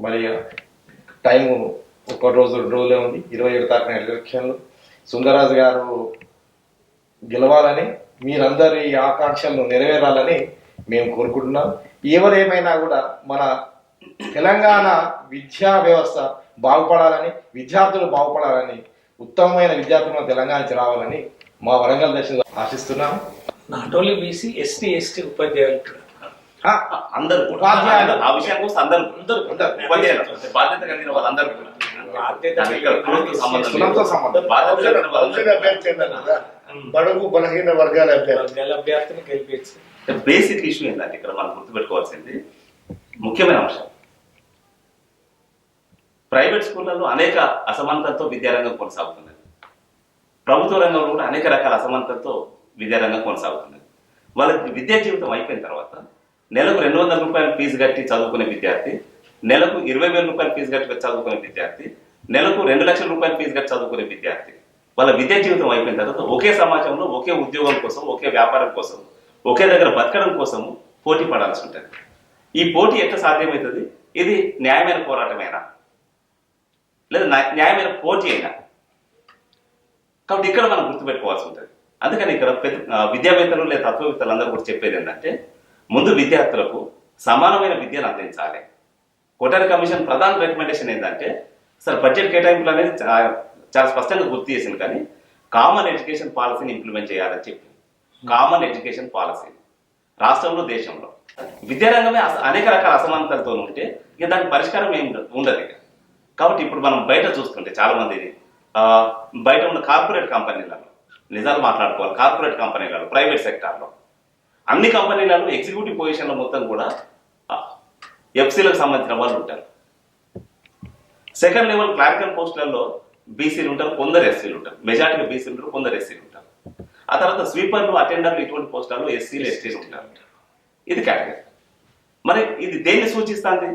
మరి టైము ఒక రోజు రెండు రోజులే ఉంది. ఇరవై ఏడు తారీఖున ఎలక్షన్లు. సుందరరాజు గారు గెలవాలని మీరందరి ఆకాంక్షలను నెరవేరాలని మేము కోరుకుంటున్నాం. ఎవరేమైనా కూడా మన తెలంగాణ విద్యా వ్యవస్థ బాగుపడాలని విద్యార్థులు బాగుపడాలని ఉత్తమమైన విద్యార్థులు మన తెలంగాణకి రావాలని మా వరంగల్ దశలో ఆశిస్తున్నాం. Not only BC ST ST ఉపాధ్యాయులు అందరూ ఉపాధ్యాయులు. ఆ విషయం కోసం అందరూ అందరూ. ఉపాధ్యాయులు. బాధ్యత కలిగిన వాళ్ళందరూ బడుగు బలహీన వర్గాల అభ్యర్థి. వర్గాల అభ్యర్థిని గెలిపించి. బేసిక్ ఇష్యూ ఏంటంటే ఇక్కడ మనం గుర్తుపెట్టుకోవాల్సింది ముఖ్యమైన అంశం. ప్రైవేట్ స్కూళ్ళలో అనేక అసమానతలతో విద్యారంగం కొనసాగుతున్నది. ప్రభుత్వ రంగంలో కూడా అనేక రకాల అసమానతలతో విద్యారంగం కొనసాగుతున్నది. వాళ్ళకి విద్యా జీవితం అయిపోయిన తర్వాత నెలకు రెండు వందల రూపాయలు ఫీజు కట్టి చదువుకునే విద్యార్థి నెలకు ఇరవై వేల రూపాయలు ఫీజు కట్టి చదువుకునే విద్యార్థి నెలకు రెండు లక్షల రూపాయలు ఫీజు కట్టి చదువుకునే విద్యార్థి. వాళ్ళ విద్యా జీవితం అయిపోయిన తర్వాత ఒకే సమాజంలో ఒకే ఉద్యోగం కోసం ఒకే వ్యాపారం కోసం ఒకే దగ్గర బతకడం కోసం పోటీ పడాల్సి ఉంటుంది. ఈ పోటీ ఎట్లా సాధ్యమవుతుంది? ఇది న్యాయమైన పోరాటమేనా? లేదా న్యాయ- న్యాయమైన పోటీ అయినా. కాబట్టి ఇక్కడ మనం గుర్తుపెట్టుకోవాల్సి ఉంటుంది. అందుకని ఇక్కడ పెద్ద విద్యావేత్తలు లేదా తత్వవేత్తలు అందరూ కూడా చెప్పేది ఏంటంటే ముందు విద్యార్థులకు సమానమైన విద్యను అందించాలి. కోటారి కమిషన్ ప్రధాన రికమెండేషన్ ఏంటంటే సార్ బడ్జెట్ కేటాయింపులు అనేది చాలా స్పష్టంగా గుర్తు చేసింది కానీ కామన్ ఎడ్యుకేషన్ పాలసీని ఇంప్లిమెంట్ చేయాలని చెప్పి. Common education policy. రాష్ట్రంలో దేశంలో. విద్యారంగమే అనేక రకాల అసమానతలతో ఉంటే ఇక దానికి పరిష్కారం ఏం ఉండదు ఇక. కాబట్టి ఇప్పుడు మనం బయట చూస్తుంటే చాలా మంది బయట ఉన్న కార్పొరేట్ కంపెనీలలో నిజాలు మాట్లాడుకోవాలి కార్పొరేట్ కంపెనీలలో ప్రైవేట్ సెక్టార్లో. అన్ని కంపెనీలలో ఎగ్జిక్యూటివ్ పొజిషన్లో మొత్తం కూడా ఎఫ్సీలకు సంబంధించిన వాళ్ళు ఉంటారు. సెకండ్ లెవెల్ క్లారికల్ పోస్టులలో బీసీలు ఉంటారు కొందరు ఎస్సీలు ఉంటారు. మెజార్టీగా బీసీలు ఉంటారు కొందరు ఎస్సీలు ఉంటారు. ఆ తర్వాత స్వీపర్లు అటెండర్లు ఇటువంటి పోస్టులలో ఎస్సీలు ఎస్టీలు ఉంటారు. ఇది కేటగిరీ. మరి ఇది దేన్ని సూచిస్తుంది?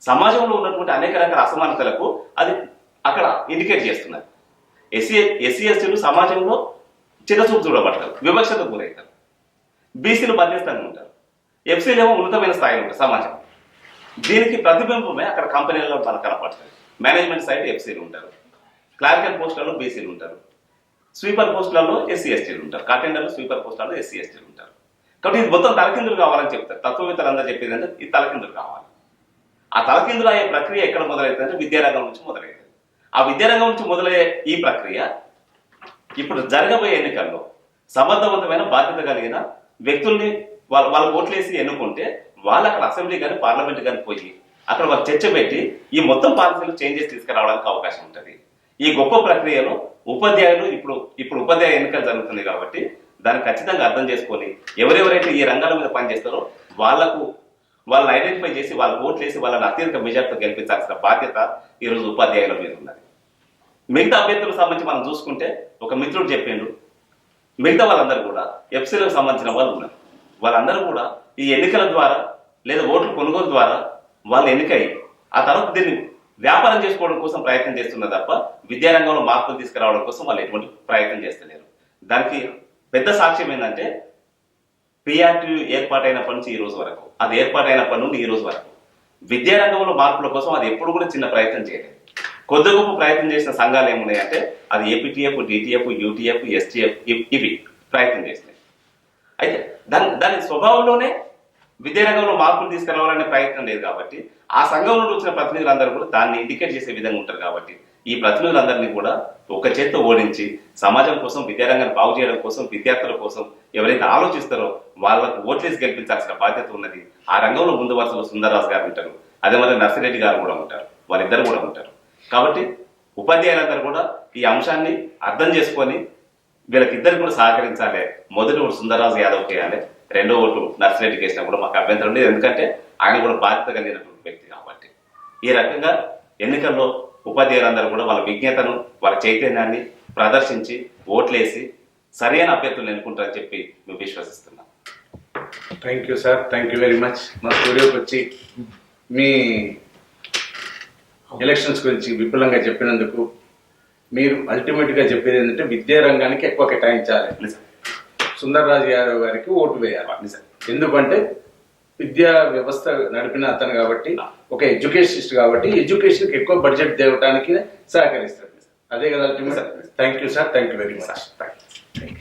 సమాజంలో ఉన్నటువంటి అనేక రకాల అసమానతలకు అది అక్కడ ఇండికేట్ చేస్తున్నది. ఎస్సీ ఎస్సీ ఎస్టీలు సమాజంలో చిన్నచూపు చూడబడతారు వివక్షత గురవుతారు. బీసీలు బంధిస్తాను ఉంటారు. ఎఫ్సీలు ఏమో ఉన్నతమైన స్థాయిలో ఉంటారు సమాజం. దీనికి ప్రతిబింబమే అక్కడ కంపెనీలలో మనకు కనపడుతుంది. మేనేజ్మెంట్ సైడ్ ఎఫ్సీలు ఉంటారు. క్లారికల్ పోస్టులలో బీసీలు ఉంటారు. స్వీపర్ పోస్టులలో ఎస్సీ ఎస్టీలు ఉంటారు. కాటెండర్లు స్వీపర్ పోస్టులలో ఎస్సీ ఎస్టీలు ఉంటారు. కాబట్టి ఇది మొత్తం తలకిందులు కావాలని చెప్తారు. తత్వవేత్తలు అందరూ చెప్పేది అంటే ఇది తలకిందులు కావాలి. ఆ తలకిందులు అయ్యే ప్రక్రియ ఎక్కడ మొదలవుతుందంటే విద్యారంగం నుంచి మొదలైంది. ఆ విద్యారంగం నుంచి మొదలయ్యే ఈ ప్రక్రియ ఇప్పుడు జరగబోయే ఎన్నికల్లో సమర్థవంతమైన బాధ్యత కలిగిన వ్యక్తుల్ని వాళ్ళ వాళ్ళ ఓట్లేసి ఎన్నుకుంటే వాళ్ళు అక్కడ అసెంబ్లీ కానీ పార్లమెంట్ కానీ పోయి అక్కడ వాళ్ళు చర్చ పెట్టి ఈ మొత్తం పాలసీలు చేంజెస్ తీసుకురావడానికి అవకాశం ఉంటుంది. ఈ గొప్ప ప్రక్రియలో ఉపాధ్యాయులు ఇప్పుడు ఇప్పుడు ఉపాధ్యాయ ఎన్నికలు జరుగుతుంది కాబట్టి దాన్ని ఖచ్చితంగా అర్థం చేసుకొని ఎవరెవరైతే ఈ రంగాల మీద పనిచేస్తారో వాళ్ళకు వాళ్ళని ఐడెంటిఫై చేసి వాళ్ళ ఓట్లు వేసి వాళ్ళని అత్యధిక మెజార్టీతో గెలిపించాల్సిన బాధ్యత ఈరోజు ఉపాధ్యాయుల మీద ఉన్నది. మిగతా అభ్యర్థులకు సంబంధించి మనం చూసుకుంటే ఒక మిత్రుడు చెప్పిండు మిగతా వాళ్ళందరూ కూడా ఎఫ్సీలకు సంబంధించిన వాళ్ళు ఉన్నారు. వాళ్ళందరూ కూడా ఈ ఎన్నికల ద్వారా లేదా ఓట్లు కొనుగోలు ద్వారా వాళ్ళు ఎన్నికై ఆ తర్వాత దీన్ని వ్యాపారం చేసుకోవడం కోసం ప్రయత్నం చేస్తున్నారు తప్ప విద్యారంగంలో మార్పులు తీసుకురావడం కోసం వాళ్ళు ఎటువంటి ప్రయత్నం చేస్తలేరు. దానికి పెద్ద సాక్ష్యం ఏంటంటే పిఆర్టీ ఏర్పాటైనప్పటి నుంచి ఈ రోజు వరకు. అది ఏర్పాటైనప్పటి నుండి ఈ రోజు వరకు. విద్యారంగంలో మార్పుల కోసం అది ఎప్పుడు కూడా చిన్న ప్రయత్నం చేయలేదు. కొద్ది గొప్ప ప్రయత్నం చేసిన సంఘాలు ఏమున్నాయంటే అది ఏపీటీఎఫ్ డిటిఎఫ్ యూటీఎఫ్ ఎస్టీఎఫ్ ఇవి ప్రయత్నం చేసినాయి అయితే దాని దాని స్వభావంలోనే విద్యారంగంలో మార్పులు తీసుకురావాలనే ప్రయత్నం లేదు కాబట్టి ఆ సంఘంలో వచ్చిన ప్రతినిధులందరూ కూడా దాన్ని ఇండికేట్ చేసే విధంగా ఉంటారు కాబట్టి ఈ ప్రతినిధులందరినీ కూడా ఒక చేత్తో ఓడించి సమాజం కోసం విద్యారంగాన్ని బాగు చేయడం కోసం విద్యార్థుల కోసం ఎవరైతే ఆలోచిస్తారో వాళ్ళకు ఓట్లేసి గెలిపించాల్సిన బాధ్యత ఉన్నది ఆ రంగంలో ముందు వరుసలో సుందరరాజు గారు ఉంటారు. అదే మరి నర్సిరెడ్డి గారు కూడా ఉంటారు. వాళ్ళిద్దరు కూడా ఉంటారు. కాబట్టి ఉపాధ్యాయులందరూ కూడా ఈ అంశాన్ని అర్థం చేసుకొని వీళ్ళకిద్దరు కూడా సహకరించాలి. మొదటి ఓటు సుందరరాజు యాదవ్ చేయాలి రెండో ఓటు నర్సిరెడ్డికి వేసినా కూడా మాకు అభ్యంతరం లేదు. ఎందుకంటే ఆయన కూడా బాధ్యత కలిగినటువంటి వ్యక్తి కాబట్టి. ఈ రకంగా ఎన్నికల్లో ఉపాధ్యాయులందరూ కూడా వాళ్ళ విజ్ఞతను వాళ్ళ చైతన్యాన్ని ప్రదర్శించి ఓట్లేసి సరైన అభ్యర్థులను ఎన్నుకుంటారని చెప్పి మేము విశ్వసిస్తున్నాం. Thank you sir thank you very much మా స్టూడియోకి వచ్చి మీ ఎలక్షన్స్ గురించి విపులంగా చెప్పినందుకు మీరు అల్టిమేట్గా చెప్పేది ఏంటంటే విద్యా రంగానికి ఎక్కువ కేటాయించాలి. సుందర్రాజు యాదవ్ గారికి ఓటు వేయాలి. ఎందుకంటే విద్యా వ్యవస్థ నడిపిన అతను కాబట్టి ఒక ఎడ్యుకేషనిస్ట్ కాబట్టి ఎడ్యుకేషన్కి ఎక్కువ బడ్జెట్ తేవడానికి సహకరిస్తారు అదే కదా thank you sir thank you very much thank